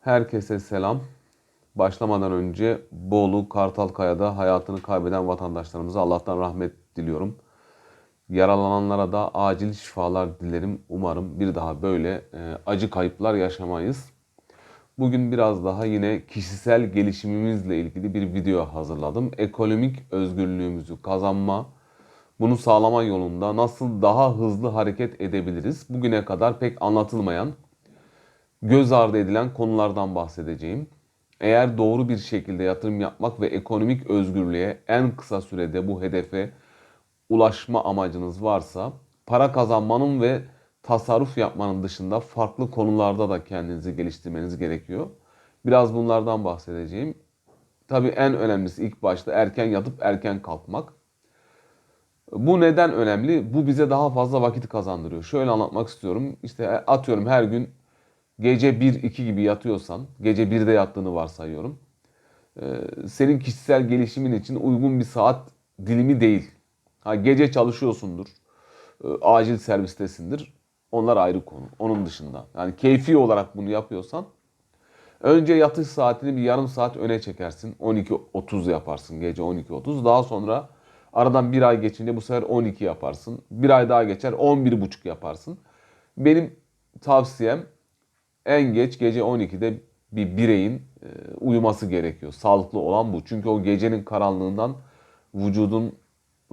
Herkese selam. Başlamadan önce Bolu Kartalkaya'da hayatını kaybeden vatandaşlarımıza Allah'tan rahmet diliyorum. Yaralananlara da acil şifalar dilerim. Umarım bir daha böyle e, acı kayıplar yaşamayız. Bugün biraz daha yine kişisel gelişimimizle ilgili bir video hazırladım. Ekonomik özgürlüğümüzü kazanma, bunu sağlama yolunda nasıl daha hızlı hareket edebiliriz? Bugüne kadar pek anlatılmayan göz ardı edilen konulardan bahsedeceğim. Eğer doğru bir şekilde yatırım yapmak ve ekonomik özgürlüğe en kısa sürede bu hedefe ulaşma amacınız varsa para kazanmanın ve tasarruf yapmanın dışında farklı konularda da kendinizi geliştirmeniz gerekiyor. Biraz bunlardan bahsedeceğim. Tabii en önemlisi ilk başta erken yatıp erken kalkmak. Bu neden önemli? Bu bize daha fazla vakit kazandırıyor. Şöyle anlatmak istiyorum. İşte atıyorum her gün gece 1-2 gibi yatıyorsan, gece 1'de yattığını varsayıyorum. Ee, senin kişisel gelişimin için uygun bir saat dilimi değil. Ha, gece çalışıyorsundur, e, acil servistesindir. Onlar ayrı konu. Onun dışında. Yani keyfi olarak bunu yapıyorsan önce yatış saatini bir yarım saat öne çekersin. 12.30 yaparsın gece 12.30. Daha sonra aradan bir ay geçince bu sefer 12 yaparsın. Bir ay daha geçer 11.30 yaparsın. Benim tavsiyem en geç gece 12'de bir bireyin e, uyuması gerekiyor. Sağlıklı olan bu. Çünkü o gecenin karanlığından vücudun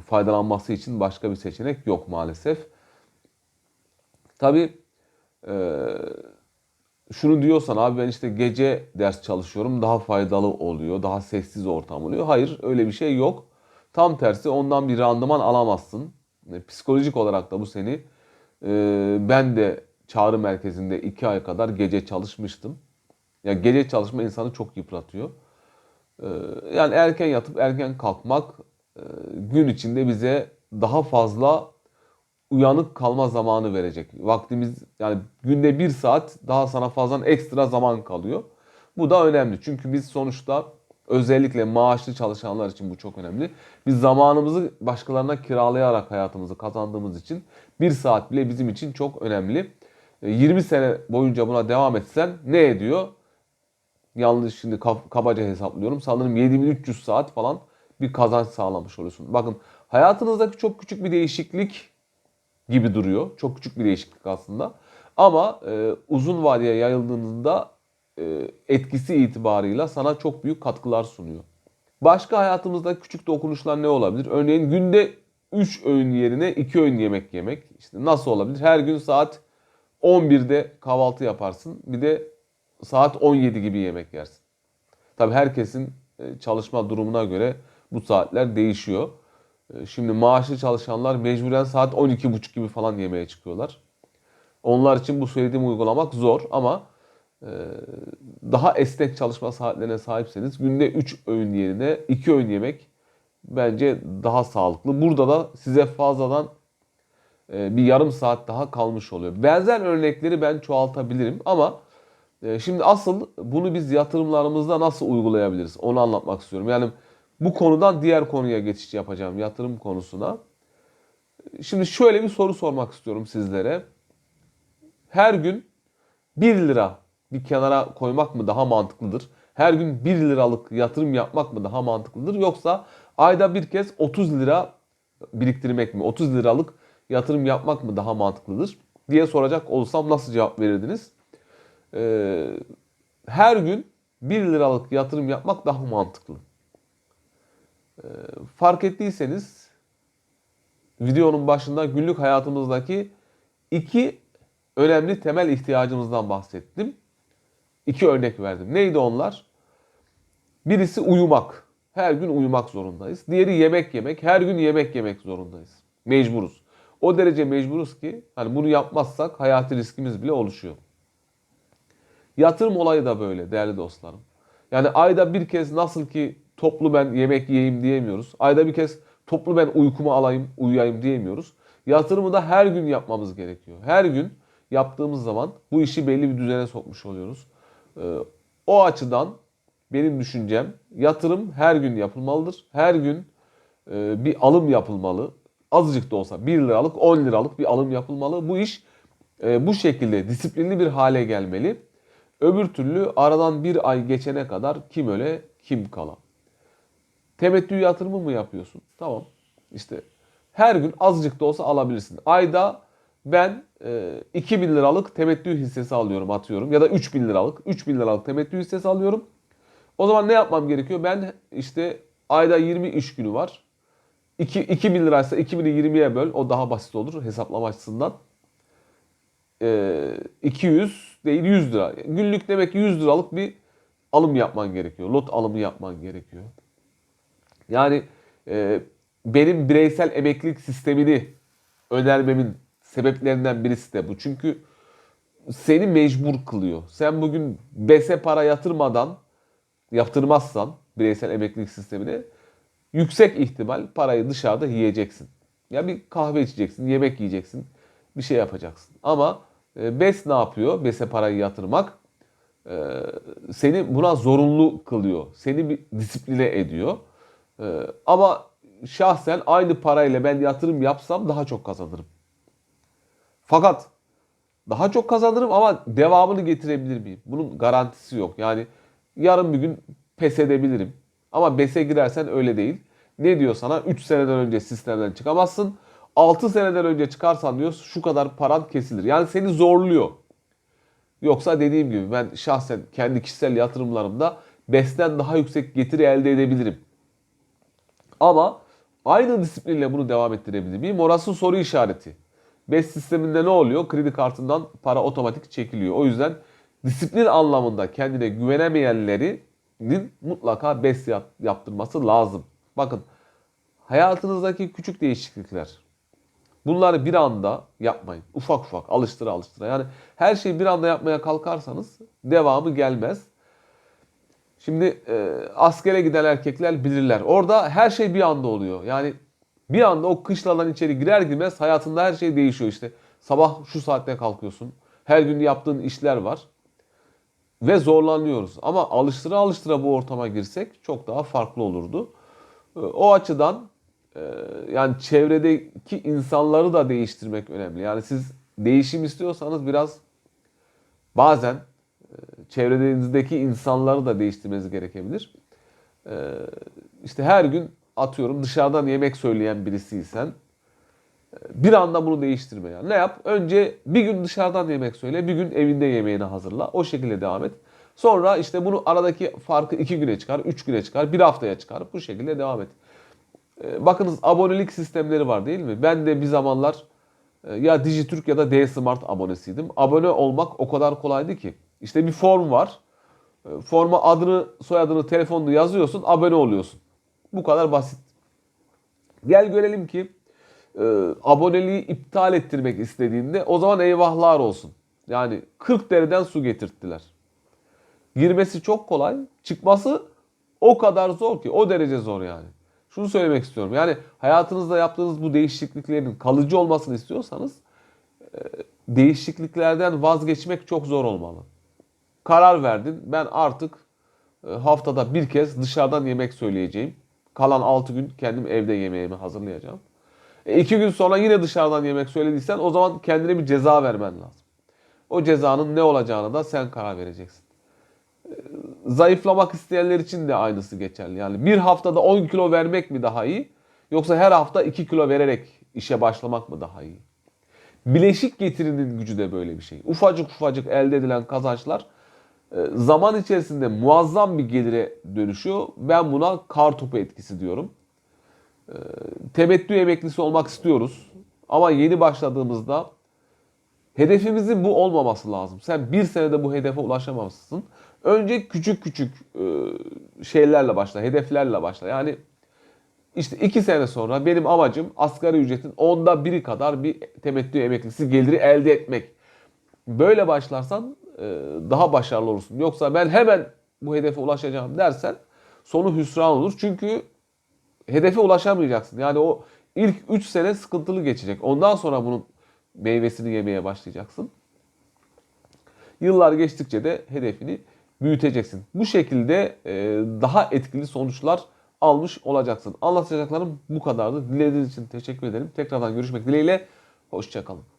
faydalanması için başka bir seçenek yok maalesef. Tabi şunu diyorsan abi ben işte gece ders çalışıyorum daha faydalı oluyor, daha sessiz ortam oluyor. Hayır öyle bir şey yok. Tam tersi ondan bir randıman alamazsın. E, Psikolojik olarak da bu seni e, ben de çağrı merkezinde iki ay kadar gece çalışmıştım. Ya gece çalışma insanı çok yıpratıyor. Ee, yani erken yatıp erken kalkmak e, gün içinde bize daha fazla uyanık kalma zamanı verecek. Vaktimiz yani günde bir saat daha sana fazla ekstra zaman kalıyor. Bu da önemli. Çünkü biz sonuçta özellikle maaşlı çalışanlar için bu çok önemli. Biz zamanımızı başkalarına kiralayarak hayatımızı kazandığımız için bir saat bile bizim için çok önemli. 20 sene boyunca buna devam etsen ne ediyor? Yanlış şimdi kabaca hesaplıyorum. Sanırım 7300 saat falan bir kazanç sağlamış oluyorsun. Bakın hayatınızdaki çok küçük bir değişiklik gibi duruyor. Çok küçük bir değişiklik aslında. Ama e, uzun vadeye yayıldığında e, etkisi itibarıyla sana çok büyük katkılar sunuyor. Başka hayatımızda küçük dokunuşlar ne olabilir? Örneğin günde 3 öğün yerine 2 öğün yemek yemek. İşte nasıl olabilir? Her gün saat 11'de kahvaltı yaparsın. Bir de saat 17 gibi yemek yersin. Tabi herkesin e, çalışma durumuna göre bu saatler değişiyor. E, şimdi maaşlı çalışanlar mecburen saat 12.30 gibi falan yemeğe çıkıyorlar. Onlar için bu söylediğim uygulamak zor ama e, daha esnek çalışma saatlerine sahipseniz günde 3 öğün yerine 2 öğün yemek bence daha sağlıklı. Burada da size fazladan bir yarım saat daha kalmış oluyor. Benzer örnekleri ben çoğaltabilirim ama e, şimdi asıl bunu biz yatırımlarımızda nasıl uygulayabiliriz onu anlatmak istiyorum. Yani bu konudan diğer konuya geçiş yapacağım yatırım konusuna. Şimdi şöyle bir soru sormak istiyorum sizlere. Her gün 1 lira bir kenara koymak mı daha mantıklıdır? Her gün 1 liralık yatırım yapmak mı daha mantıklıdır? Yoksa ayda bir kez 30 lira biriktirmek mi? 30 liralık yatırım yapmak mı daha mantıklıdır diye soracak olsam nasıl cevap verirdiniz? Ee, her gün 1 liralık yatırım yapmak daha mantıklı. Ee, fark ettiyseniz videonun başında günlük hayatımızdaki iki önemli temel ihtiyacımızdan bahsettim. İki örnek verdim. Neydi onlar? Birisi uyumak. Her gün uyumak zorundayız. Diğeri yemek yemek. Her gün yemek yemek zorundayız. Mecburuz. O derece mecburuz ki hani bunu yapmazsak hayati riskimiz bile oluşuyor. Yatırım olayı da böyle değerli dostlarım. Yani ayda bir kez nasıl ki toplu ben yemek yiyeyim diyemiyoruz. Ayda bir kez toplu ben uykumu alayım, uyuyayım diyemiyoruz. Yatırımı da her gün yapmamız gerekiyor. Her gün yaptığımız zaman bu işi belli bir düzene sokmuş oluyoruz. Ee, o açıdan benim düşüncem yatırım her gün yapılmalıdır. Her gün e, bir alım yapılmalı azıcık da olsa 1 liralık 10 liralık bir alım yapılmalı. Bu iş e, bu şekilde disiplinli bir hale gelmeli. Öbür türlü aradan bir ay geçene kadar kim öle kim kala. Temettü yatırımı mı yapıyorsun? Tamam. İşte her gün azıcık da olsa alabilirsin. Ayda ben e, 2000 liralık temettü hissesi alıyorum atıyorum. Ya da 3000 liralık. 3000 liralık temettü hissesi alıyorum. O zaman ne yapmam gerekiyor? Ben işte ayda 20 iş günü var. 2, 2000 liraysa 2000'i 20'ye böl. O daha basit olur hesaplama açısından. E, 200 değil 100 lira. Günlük demek ki 100 liralık bir alım yapman gerekiyor. Lot alımı yapman gerekiyor. Yani e, benim bireysel emeklilik sistemini önermemin sebeplerinden birisi de bu. Çünkü seni mecbur kılıyor. Sen bugün BES'e para yatırmadan, yaptırmazsan bireysel emeklilik sistemine yüksek ihtimal parayı dışarıda yiyeceksin. Ya bir kahve içeceksin, yemek yiyeceksin, bir şey yapacaksın. Ama e, BES ne yapıyor? BES'e parayı yatırmak e, seni buna zorunlu kılıyor. Seni bir disipline ediyor. E, ama şahsen aynı parayla ben yatırım yapsam daha çok kazanırım. Fakat daha çok kazanırım ama devamını getirebilir miyim? Bunun garantisi yok. Yani yarın bir gün pes edebilirim. Ama BES'e girersen öyle değil. Ne diyor sana? 3 seneden önce sistemden çıkamazsın. 6 seneden önce çıkarsan diyor şu kadar paran kesilir. Yani seni zorluyor. Yoksa dediğim gibi ben şahsen kendi kişisel yatırımlarımda BES'ten daha yüksek getiri elde edebilirim. Ama aynı disiplinle bunu devam ettirebilir miyim? Orası soru işareti. BES sisteminde ne oluyor? Kredi kartından para otomatik çekiliyor. O yüzden disiplin anlamında kendine güvenemeyenlerin mutlaka BES yap- yaptırması lazım. Bakın hayatınızdaki küçük değişiklikler. Bunları bir anda yapmayın. Ufak ufak alıştıra alıştıra. Yani her şeyi bir anda yapmaya kalkarsanız devamı gelmez. Şimdi e, askere giden erkekler bilirler. Orada her şey bir anda oluyor. Yani bir anda o kışladan içeri girer girmez hayatında her şey değişiyor işte. Sabah şu saatte kalkıyorsun. Her gün yaptığın işler var. Ve zorlanıyoruz. Ama alıştıra alıştıra bu ortama girsek çok daha farklı olurdu. E, O açıdan e, yani çevredeki insanları da değiştirmek önemli. Yani siz değişim istiyorsanız biraz bazen e, çevrenizdeki insanları da değiştirmeniz gerekebilir. E, İşte her gün atıyorum dışarıdan yemek söyleyen birisiysen bir anda bunu değiştirme yani. Ne yap? Önce bir gün dışarıdan yemek söyle, bir gün evinde yemeğini hazırla. O şekilde devam et. Sonra işte bunu aradaki farkı iki güne çıkar, üç güne çıkar, bir haftaya çıkar. Bu şekilde devam et. E, Bakınız abonelik sistemleri var değil mi? Ben de bir zamanlar e, ya Dijitürk ya da D-Smart abonesiydim. Abone olmak o kadar kolaydı ki. İşte bir form var. E, Forma adını, soyadını, telefonunu yazıyorsun, abone oluyorsun. Bu kadar basit. Gel görelim ki e, aboneliği iptal ettirmek istediğinde o zaman eyvahlar olsun. Yani 40 dereden su getirttiler. Girmesi çok kolay, çıkması o kadar zor ki, o derece zor yani. Şunu söylemek istiyorum. Yani hayatınızda yaptığınız bu değişikliklerin kalıcı olmasını istiyorsanız e, değişikliklerden vazgeçmek çok zor olmalı. Karar verdin. Ben artık e, haftada bir kez dışarıdan yemek söyleyeceğim. Kalan 6 gün kendim evde yemeğimi hazırlayacağım. E, iki gün sonra yine dışarıdan yemek söylediysen o zaman kendine bir ceza vermen lazım. O cezanın ne olacağını da sen karar vereceksin. E, Zayıflamak isteyenler için de aynısı geçerli. Yani bir haftada 10 kilo vermek mi daha iyi? Yoksa her hafta 2 kilo vererek işe başlamak mı daha iyi? Bileşik getirinin gücü de böyle bir şey. Ufacık ufacık elde edilen kazançlar e, zaman içerisinde muazzam bir gelire dönüşüyor. Ben buna kar topu etkisi diyorum. E, Temettü emeklisi olmak istiyoruz. Ama yeni başladığımızda hedefimizin bu olmaması lazım. Sen bir senede bu hedefe ulaşamazsın. Önce küçük küçük e, şeylerle başla, hedeflerle başla. Yani işte iki sene sonra benim amacım asgari ücretin onda biri kadar bir temettü emeklisi geliri elde etmek. Böyle başlarsan e, daha başarılı olursun. Yoksa ben hemen bu hedefe ulaşacağım dersen sonu hüsran olur. Çünkü hedefe ulaşamayacaksın. Yani o ilk 3 sene sıkıntılı geçecek. Ondan sonra bunun meyvesini yemeye başlayacaksın. Yıllar geçtikçe de hedefini büyüteceksin. Bu şekilde e, daha etkili sonuçlar almış olacaksın. Anlatacaklarım bu kadardı. Dinlediğiniz için teşekkür ederim. Tekrardan görüşmek dileğiyle. Hoşçakalın.